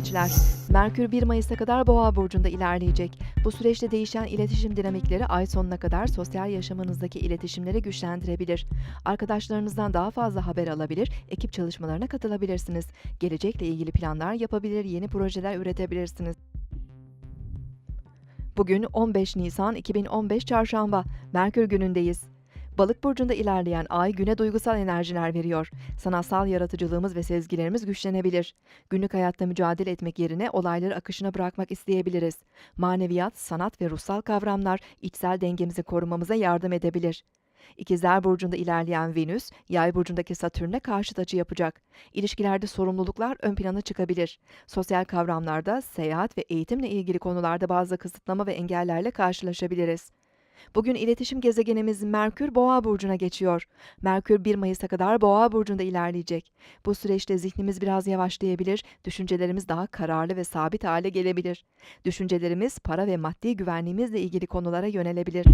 yengeçler. Merkür 1 Mayıs'a kadar Boğa burcunda ilerleyecek. Bu süreçte değişen iletişim dinamikleri ay sonuna kadar sosyal yaşamınızdaki iletişimleri güçlendirebilir. Arkadaşlarınızdan daha fazla haber alabilir, ekip çalışmalarına katılabilirsiniz. Gelecekle ilgili planlar yapabilir, yeni projeler üretebilirsiniz. Bugün 15 Nisan 2015 Çarşamba. Merkür günündeyiz. Balık burcunda ilerleyen ay güne duygusal enerjiler veriyor. Sanatsal yaratıcılığımız ve sezgilerimiz güçlenebilir. Günlük hayatta mücadele etmek yerine olayları akışına bırakmak isteyebiliriz. Maneviyat, sanat ve ruhsal kavramlar içsel dengemizi korumamıza yardım edebilir. İkizler burcunda ilerleyen Venüs, Yay burcundaki Satürn'e karşıt açı yapacak. İlişkilerde sorumluluklar ön plana çıkabilir. Sosyal kavramlarda, seyahat ve eğitimle ilgili konularda bazı kısıtlama ve engellerle karşılaşabiliriz. Bugün iletişim gezegenimiz Merkür Boğa burcuna geçiyor. Merkür 1 Mayıs'a kadar Boğa burcunda ilerleyecek. Bu süreçte zihnimiz biraz yavaşlayabilir, düşüncelerimiz daha kararlı ve sabit hale gelebilir. Düşüncelerimiz para ve maddi güvenliğimizle ilgili konulara yönelebilir.